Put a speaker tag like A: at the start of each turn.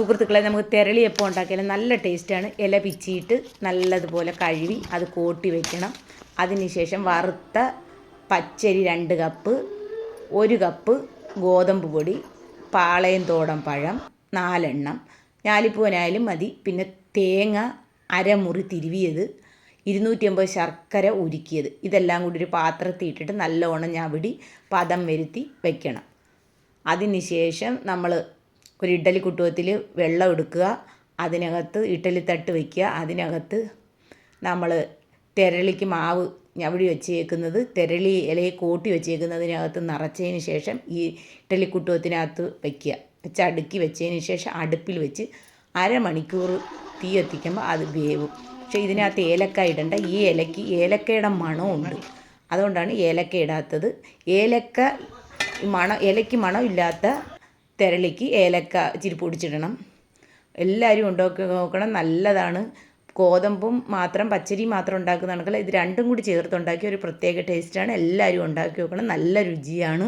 A: സുഹൃത്തുക്കളെ നമുക്ക് തിരളിയപ്പം ഉണ്ടാക്കിയാൽ നല്ല ടേസ്റ്റാണ്. ഇല പിച്ചിയിട്ട് നല്ലതുപോലെ കഴുകി അത് കോട്ടി വെക്കണം. അതിനുശേഷം വറുത്ത പച്ചരി രണ്ട് കപ്പ് ഒരു കപ്പ് ഗോതമ്പ് പൊടി പാളയം തോടൻ പഴം നാലെണ്ണം. ഞാലിപ്പൂവനായാലും മതി. പിന്നെ തേങ്ങ അരമുറി തിരുവിയത് ഇരുന്നൂറ്റി അമ്പത് ശർക്കര ഉരുക്കിയത്. ഇതെല്ലാം കൂടി ഒരു പാത്രത്തിൽ ഇട്ടിട്ട് നല്ലോണം ഞവിടി പദം വരുത്തി വെക്കണം. അതിന് ശേഷം നമ്മൾ ഒരു ഇഡ്ഡലി കുട്ടുവത്തിൽ വെള്ളം എടുക്കുക അതിനകത്ത് ഇഡ്ഡലി തട്ട് വയ്ക്കുക അതിനകത്ത് നമ്മൾ തെരളിക്ക് മാവ് ഞവടി വെച്ചേക്കുന്നത് തെരളി ഇലയെ കൂട്ടി വെച്ചേക്കുന്നതിനകത്ത് നിറച്ചതിന് ശേഷം ഈ ഇഡ്ഡലി കുട്ടുവത്തിനകത്ത് വയ്ക്കുക. വെച്ച് അടുക്കി വെച്ചതിന് ശേഷം അടുപ്പിൽ വെച്ച് അരമണിക്കൂർ തീ എത്തിക്കുമ്പോൾ അത് വേവും. പക്ഷേ ഇതിനകത്ത് ഏലക്ക ഇടണ്ട. ഈ ഇലയ്ക്ക് ഏലക്കയുടെ മണമുണ്ട് അതുകൊണ്ടാണ് ഏലക്ക ഇടാത്തത്. ഏലക്ക മണം ഇലയ്ക്ക് മണമില്ലാത്ത തെരളിക്ക് ഏലക്ക ഇച്ചിരി പൊടിച്ചിടണം. എല്ലാവരും ഉണ്ടാക്കി നോക്കണം. നല്ലതാണ്. ഗോതമ്പും മാത്രം പച്ചരി മാത്രം ഉണ്ടാക്കുന്ന കണക്കല്ല ഇത് രണ്ടും കൂടി ചേർത്ത് ഉണ്ടാക്കിയ ഒരു പ്രത്യേക ടേസ്റ്റാണ് എല്ലാവരും ഉണ്ടാക്കി നോക്കണം. നല്ല രുചിയാണ്.